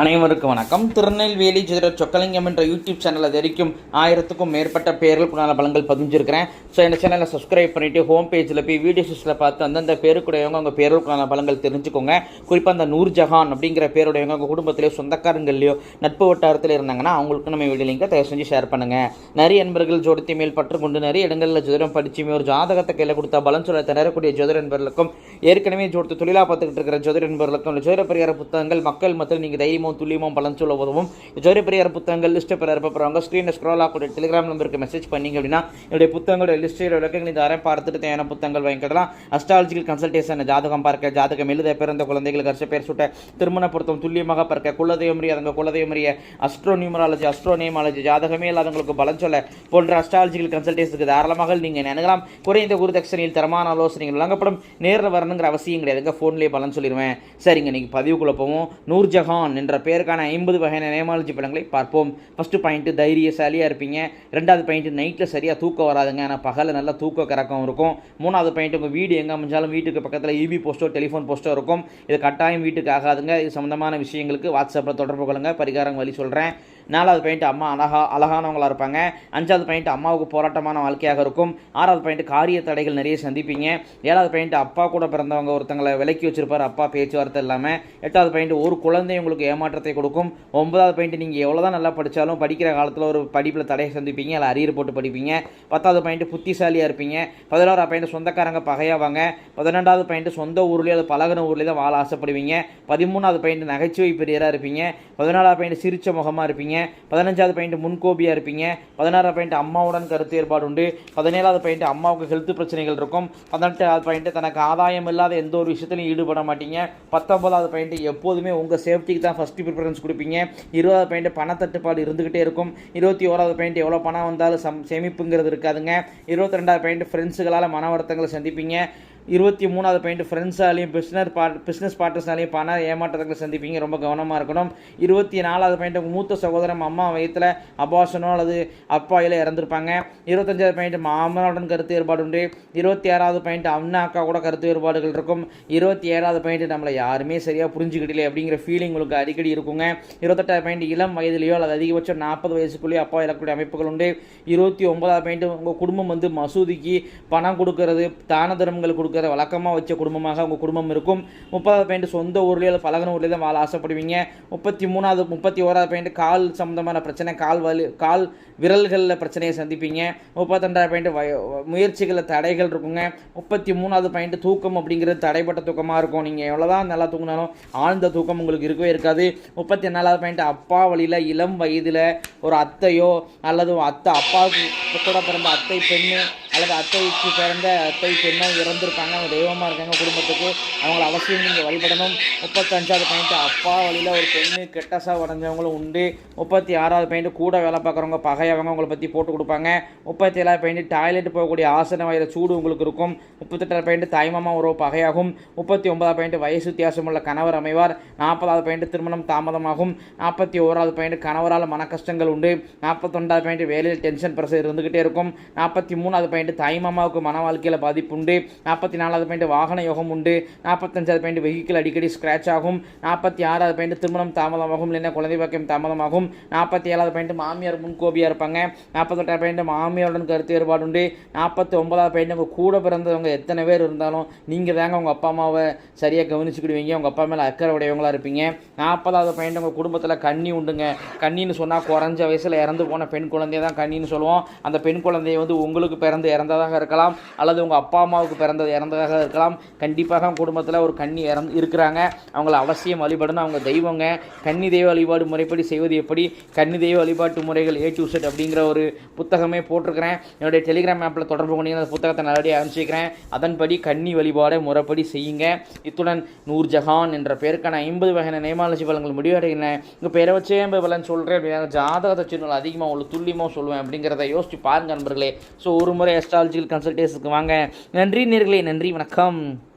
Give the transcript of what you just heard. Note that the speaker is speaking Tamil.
அனைவருக்கும் வணக்கம். திருநெல்வேலி ஜோதிட சொக்கலிங்கம் என்ற யூடியூப் சேனல் அது வரைக்கும் ஆயிரத்துக்கும் மேற்பட்ட பேரல் குணால பலங்கள் பதிஞ்சிருக்கிறேன். ஸோ இந்த சேனலை சப்ஸ்கிரைப் பண்ணிவிட்டு ஹோம் பேஜில் போய் வீடியோஸில் பார்த்து அந்தந்த பேருக்குடையவங்க அவங்க பேர்களுக்கான பலங்கள் தெரிஞ்சுக்கோங்க. குறிப்பாக அந்த நூர் ஜஹான் அப்படிங்கிற பேருடையவங்க அவங்க குடும்பத்திலேயோ சொந்தக்காரங்கள்லையோ நட்பு வட்டாரத்தில் இருந்தாங்கன்னா அவங்களுக்கு நம்ம வீடியோ லிங்கை தயவு செஞ்சு ஷேர் பண்ணுங்கள் நிறைய நண்பர்கள் ஜோடத்தை மேல் பற்று கொண்டு நிறைய இடங்களில் ஜோதிடம் படிச்சுமே ஒரு ஜாதகத்தை கையில் கொடுத்தா பலன் சொல்ல திணறக்கூடிய ஜோதிட நண்பர்களுக்கும் ஏற்கனவே ஜோடத்து தொழிலாக பார்த்துக்கிட்டு இருக்கிற ஜோதிட நண்பர்களுக்கும் ஜோதிட பரிகார புத்தகங்கள் மக்கள் மத்தியில் நீங்கள் தைரியமும் துல்லியமும் பலன் சொல்ல உதவும். ஜோரி பரிகார புத்தகங்கள் லிஸ்ட்டை பெற இருப்பவங்க ஸ்க்ரீனில் ஸ்க்ரோல் ஆகக்கூடிய டெலிகிராம் நம்பருக்கு மெசேஜ் பண்ணிங்க அப்படின்னா என்னுடைய புத்தகங்களுடைய லிஸ்ட்டில் விளக்கங்கள் இந்த அரை பார்த்துட்டு தேவையான புத்தகங்கள் வாங்கிக்கலாம். அஸ்ட்ராலஜிக்கல் கன்சல்டேஷன் ஜாதகம் பார்க்க ஜாதகம் எழுத பிறந்த குழந்தைகள் கர்ஷ பேர் சுட்ட திருமண பொருத்தம் துல்லியமாக பார்க்க குலதெய்வம் அதங்க குலதெய்வம் அஸ்ட்ரோ நியூமராலஜி அஸ்ட்ரோ நியூமாலஜி ஜாதகமே இல்லாதவங்களுக்கு பலன் சொல்ல போன்ற அஸ்ட்ராலஜிக்கல் கன்சல்டேஷனுக்கு தாராளமாக நீங்கள் நினைக்கலாம் குறைந்த குருதட்சணையில் தரமான ஆலோசனைகள் வழங்கப்படும். நேரில் வரணுங்கிற அவசியம் கிடையாதுங்க ஃபோன்லேயே பலன் சொல்லிடுவேன் சரிங்க நீங்கள் பதிவுக்குள்ள போவோம். நூர்ஜஹான் என்ற பெயருக்கான ஐம்பது வகையான நேமாலஜி படங்களை பார்ப்போம். ஃபஸ்ட்டு பாயிண்ட்டு தைரியசாலியாக இருப்பீங்க. ரெண்டாவது பாயிண்ட்டு நைட்டில் சரியாக தூக்கம் வராதுங்க. ஆனால் பகலில் நல்லா தூக்க கறக்கம் இருக்கும். மூணாவது பாயிண்ட் உங்கள் வீடு எங்கே அமைஞ்சாலும் வீட்டுக்கு பக்கத்தில் இபி போஸ்ட்டோ டெலிஃபோன் போஸ்ட்டோ இருக்கும். இது கட்டாயம் வீட்டுக்கு ஆகாதுங்க. இது சம்மந்தமான விஷயங்களுக்கு வாட்ஸ்அப்பில் தொடர்பு கொள்ளுங்க. பரிகாரம் வழி சொல்கிறேன் நாலாவது பாயிண்ட் அம்மா அழகா அழகானவங்களாக இருப்பாங்க. அஞ்சாவது பாயிண்ட் அம்மாவுக்கு போராட்டமான வாழ்க்கையாக இருக்கும். ஆறாவது பாயிண்ட் காரிய தடைகள் நிறைய சந்திப்பீங்க. ஏழாவது பாயிண்ட் அப்பா கூட பிறந்தவங்க ஒருத்தங்களை விலக்கி வச்சிருப்பார். அப்பா பேச்சுவார்த்தை இல்லாமல் எட்டாவது பாயிண்ட் ஒரு குழந்தை உங்களுக்கு ஏமாற்றத்தை கொடுக்கும். ஒன்பதாவது பாயிண்ட் நீங்கள் எவ்வளோ தான் நல்லா படித்தாலும் படிக்கிற காலத்தில் ஒரு படிப்பில் தடையை சந்திப்பீங்க. இல்லை அரியர் போட்டு படிப்பீங்க. பத்தாவது பாயிண்ட் புத்திசாலியாக இருப்பீங்க. பதினோராவது பாயிண்ட் சொந்தக்காரங்க பகையாவாங்க. பதினெண்டாவது பாயிண்ட் சொந்த ஊர்லேயே அது பழகின ஊர்லேயே தான் வாழ ஆசைப்படுவீங்க. பதிமூணாவது பாயிண்ட் நகைச்சுவை பெரியராக இருப்பீங்க. பதினாலாவது பாயிண்ட் சிரிச்ச முகமாக இருப்பீங்க. பதினஞ்சாவது பாயிண்ட் முன்கோபியாக இருப்பீங்க. பதினாறாவது பாயிண்ட் அம்மாவுடன் கருத்து ஏற்பாடு உண்டு பதினேழாவது பாயிண்ட் அம்மாவுக்கு ஹெல்த் பிரச்சனைகள் இருக்கும். பதினெட்டாவது பாயிண்ட் தனக்கு ஆதாயம் இல்லாத எந்த ஒரு விஷயத்திலையும் ஈடுபட மாட்டீங்க. பத்தொன்பதாவது பாயிண்ட் எப்போதுமே உங்கள் சேஃப்டிக்கு தான் ஃபஸ்ட்டு ப்ரிஃபரன்ஸ் கொடுப்பீங்க. இருபதாவது பாயிண்ட் பணத்தட்டுப்பாடு இருந்துக்கிட்டே இருக்கும். இருபத்தி ஓராவது பாயிண்ட் எவ்வளோ பணம் வந்தாலும் சம் சேமிப்புங்கிறது இருக்காதுங்க. இருபத்தி ரெண்டாவது பாயிண்ட் ஃப்ரெண்ட்ஸுகளால் மன வருத்தங்களை சந்திப்பீங்க. இருபத்தி மூணாவது பாயிண்ட் ஃப்ரெண்ட்ஸாலையும் பிஸ்னர் பார்ட் பிஸ்னஸ் பார்ட்னர்ஸ்னாலையும் பண ஏமாற்றங்களை சந்திப்பீங்க. ரொம்ப கவனமாக இருக்கணும். இருபத்தி நாலாவது பாயிண்ட் உங்கள் மூத்த சகோதரன் அம்மா வயத்தில் அபாசனோ அல்லது அப்பாயில இறந்துருப்பாங்க. இருபத்தஞ்சாவது பாயிண்ட் மாமனுடன் கருத்து வேறுபாடு உண்டு. இருபத்தி ஆறாவது பாயிண்ட் அண்ணா அக்கா கூட கருத்து வேறுபாடுகள் இருக்கும். இருபத்தி ஏழாவது பாயிண்ட் நம்மளை யாருமே சரியாக புரிஞ்சுக்கிட்டல அப்படிங்கிற ஃபீலிங் உங்களுக்கு அடிக்கடி இருக்குங்க. இருபத்தெட்டாவது பாயிண்ட் இளம் வயதிலையோ அல்லது அதிகபட்சம் நாற்பது வயசுக்குள்ளேயோ அப்பா இழக்கக்கூடிய அமைப்புகள் உண்டு. இருபத்தி ஒன்பதாவது பாயிண்ட் உங்கள் குடும்பம் வந்து மசூதிக்கு பணம் கொடுக்கறது தான தர்மங்கள் கொடுக்கறது வழக்கமாக வச்ச குடும்பமாக உங்கள் குடும்பம் இருக்கும். முப்பதாவது பாயிண்ட் சொந்த ஊர்லேயே அல்லது பழகின ஊர்லேயே தான் வாழ ஆசைப்படுவீங்க. முப்பத்தி மூணாவது முப்பத்தி ஓராவது பாயிண்ட் கால் சம்மந்தமான பிரச்சனை கால் வலி கால் விரல்களில் பிரச்சனையை சந்திப்பீங்க. முப்பத்தெண்டாவது பாயிண்ட் வய முயற்சிகளில் தடைகள் இருக்குங்க. முப்பத்தி மூணாவது பாயிண்ட் தூக்கம் அப்படிங்கிறது தடைப்பட்ட தூக்கமாக இருக்கும். நீங்கள் எவ்வளோதான் நல்லா தூங்கினாலும் ஆழ்ந்த தூக்கம் உங்களுக்கு இருக்கவே இருக்காது. முப்பத்தி நாலாவது பாயிண்ட் அப்பா வழியில் இளம் வயதில் ஒரு அத்தையோ அல்லது அத்தை அப்பாவுக்கு கூட பிறந்த அத்தை பெண்ணு அல்லது அத்தைக்கு பிறந்த அத்தை பெண்ணோ இறந்துருக்காங்க அவங்க தெய்வமாக இருக்காங்க குடும்பத்துக்கு. அவங்கள அவசியம் நீங்கள் வழிபடணும். முப்பத்தஞ்சாவது பாயிண்ட் அப்பா வழியில் ஒரு பெண்ணு கெட்டசாக உடஞ்சவங்களும் உண்டு. முப்பத்தி ஆறாவது பாயிண்ட் கூட வேலை பார்க்குறவங்க பகையவங்க உங்களை பற்றி போட்டு கொடுப்பாங்க. முப்பத்தி ஏழாவது பாயிண்ட் டாய்லெட் போகக்கூடிய ஆசன வயது சூடு உங்களுக்கு இருக்கும். முப்பத்தெட்டாவது பாயிண்ட் தாய்மாமா உறவு பகையாகும். முப்பத்தி ஒன்பதாவது பாயிண்ட் வயசு வித்தியாசம் உள்ள கணவர் அமைவார். நாற்பதாவது பாயிண்ட் திருமணம் தாமதமாகும். நாற்பத்தி ஓராவது பாயிண்ட் கணவரால் மன கஷ்டங்கள் உண்டு. நாற்பத்தொண்டாவது பாயிண்ட் வேலையில் டென்ஷன் பிரஷர் இருந்துக்கிட்டே இருக்கும். நாற்பத்தி மூணாவது பாயிண்ட் தாய்மாமாவுக்கு மன வாழ்க்கையில் பாதிப்பு உண்டு. நாற்பத்தி நாலாவது பாயிண்ட் வாகன யோகம் உண்டு. நாற்பத்தஞ்சாவது பாயிண்ட் வெஹிக்கிள் அடிக்கடி ஸ்க்ராட்ச் ஆகும். நாற்பத்தி ஆறாவது பாயிண்ட் திருமணம் தாமதமாகும். இல்லைன்னா குழந்தை பாக்கியம் தாமதமாகும். நாற்பத்தி ஏழாவது பாயிண்ட் மாமியார் முன்கோபியாக இருப்பாங்க. நாற்பத்தெட்டாவது பாயிண்ட் மாமியாருடன் கருத்து வேறுபாடு உண்டு. நாற்பத்தி ஒன்பதாவது பாயிண்ட் உங்கள் கூட பிறந்தவங்க எத்தனை பேர் இருந்தாலும் நீங்கள் தாங்க உங்கள் அப்பா அம்மாவை சரியாக கவனிச்சுக்கிடுவீங்க. உங்கள் அப்பா மேலே அக்கறை உடையவங்களாக இருப்பீங்க. நாற்பதாவது பாயிண்ட் உங்கள் குடும்பத்தில் கண்ணி உண்டுங்க. கண்ணின்னு சொன்னால் குறைஞ்ச வயசில் இறந்து போன பெண் குழந்தைய தான் கண்ணின்னு சொல்லுவோம். அந்த பெண் குழந்தைய வந்து உங்களுக்கு பிறந்து இறந்ததாக இருக்கலாம் அல்லது உங்கள் அப்பா அம்மாவுக்கு பிறந்தது இறந்ததாக இருக்கலாம். கண்டிப்பாக அவங்க குடும்பத்தில் ஒரு கண்ணி இறந்து இருக்கிறாங்க. அவங்கள அவசியம் வழிபடணும். அவங்க தெய்வங்க. கன்னி தெய்வ வழிபாடு முறைப்படி செய்வது எப்படி? கன்னி தெய்வ வழிபாட்டு முறைகள் ஏ டு செட் அப்படிங்கிற ஒரு புத்தகமே போட்டிருக்கிறேன். என்னுடைய டெலிகிராம் ஆப்பில் தொடர்பு கொண்டீங்கன்னா அந்த புத்தகத்தை நல்லபடியாக அனுப்பிச்சிக்கிறேன் அதன்படி கன்னி வழிபாடை முறைப்படி செய்யுங்க. இத்துடன் நூர் ஜஹான் என்ற பேருக்கான ஐம்பது வகையான நேமாலஜி பலன்கள் முடிவடைகின்றன. உங்கள் பேரை வச்சே ஐம்பது பலன் சொல்கிறேன் அப்படின்னா ஜாதகத்தை சின்ன அதிகமாக உங்களுக்கு துல்லியமாக சொல்லுவேன் அப்படிங்கிறத யோசிச்சு பாருங்க நண்பர்களே. ஸோ ஒரு முறை அஸ்ட்ராலஜிக்கல் கன்சல்டேஷனுக்கு வாங்க. நன்றி நேர்களே நன்றி வணக்கம்.